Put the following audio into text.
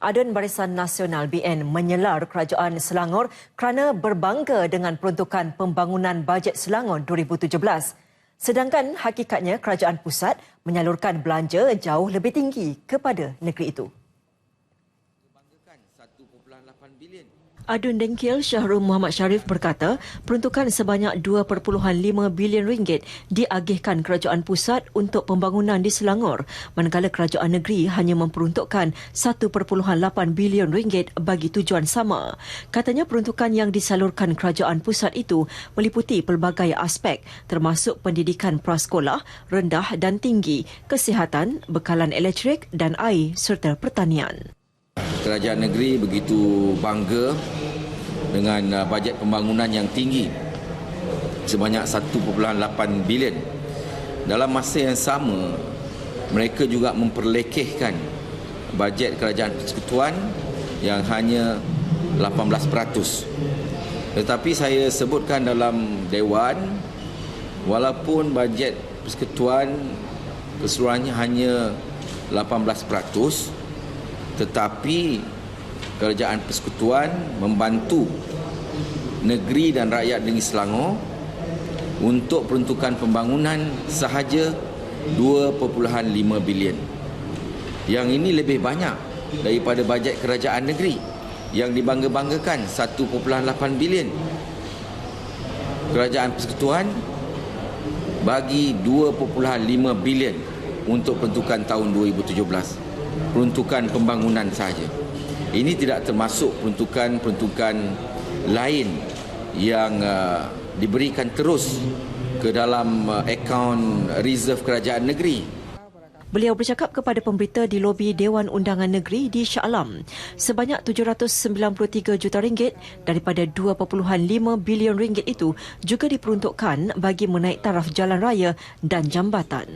Adun Barisan Nasional BN menyelar kerajaan Selangor kerana berbangga dengan peruntukan pembangunan bajet Selangor 2017. Sedangkan hakikatnya kerajaan pusat menyalurkan belanja jauh lebih tinggi kepada negeri itu. Adun Dengkil Syahrul Muhammad Sharif berkata peruntukan sebanyak 2.5 bilion ringgit diagihkan kerajaan pusat untuk pembangunan di Selangor manakala kerajaan negeri hanya memperuntukkan 1.8 bilion ringgit bagi tujuan sama. Katanya peruntukan yang disalurkan kerajaan pusat itu meliputi pelbagai aspek termasuk pendidikan prasekolah, rendah dan tinggi, kesihatan, bekalan elektrik dan air serta pertanian kerajaan negeri begitu bangga dengan uh, bajet pembangunan yang tinggi sebanyak 1.8 bilion. Dalam masa yang sama, mereka juga memperlekehkan bajet kerajaan persekutuan yang hanya 18%. Tetapi saya sebutkan dalam dewan walaupun bajet persekutuan keseluruhannya hanya 18% tetapi kerajaan persekutuan membantu negeri dan rakyat negeri Selangor untuk peruntukan pembangunan sahaja 2.5 bilion. Yang ini lebih banyak daripada bajet kerajaan negeri yang dibangga-banggakan 1.8 bilion. Kerajaan persekutuan bagi 2.5 bilion untuk peruntukan tahun 2017 peruntukan pembangunan sahaja. Ini tidak termasuk peruntukan-peruntukan lain yang uh, diberikan terus ke dalam uh, akaun reserve kerajaan negeri. Beliau bercakap kepada pemberita di lobi Dewan Undangan Negeri di Shah Alam. Sebanyak 793 juta ringgit daripada 2.5 bilion ringgit itu juga diperuntukkan bagi menaik taraf jalan raya dan jambatan.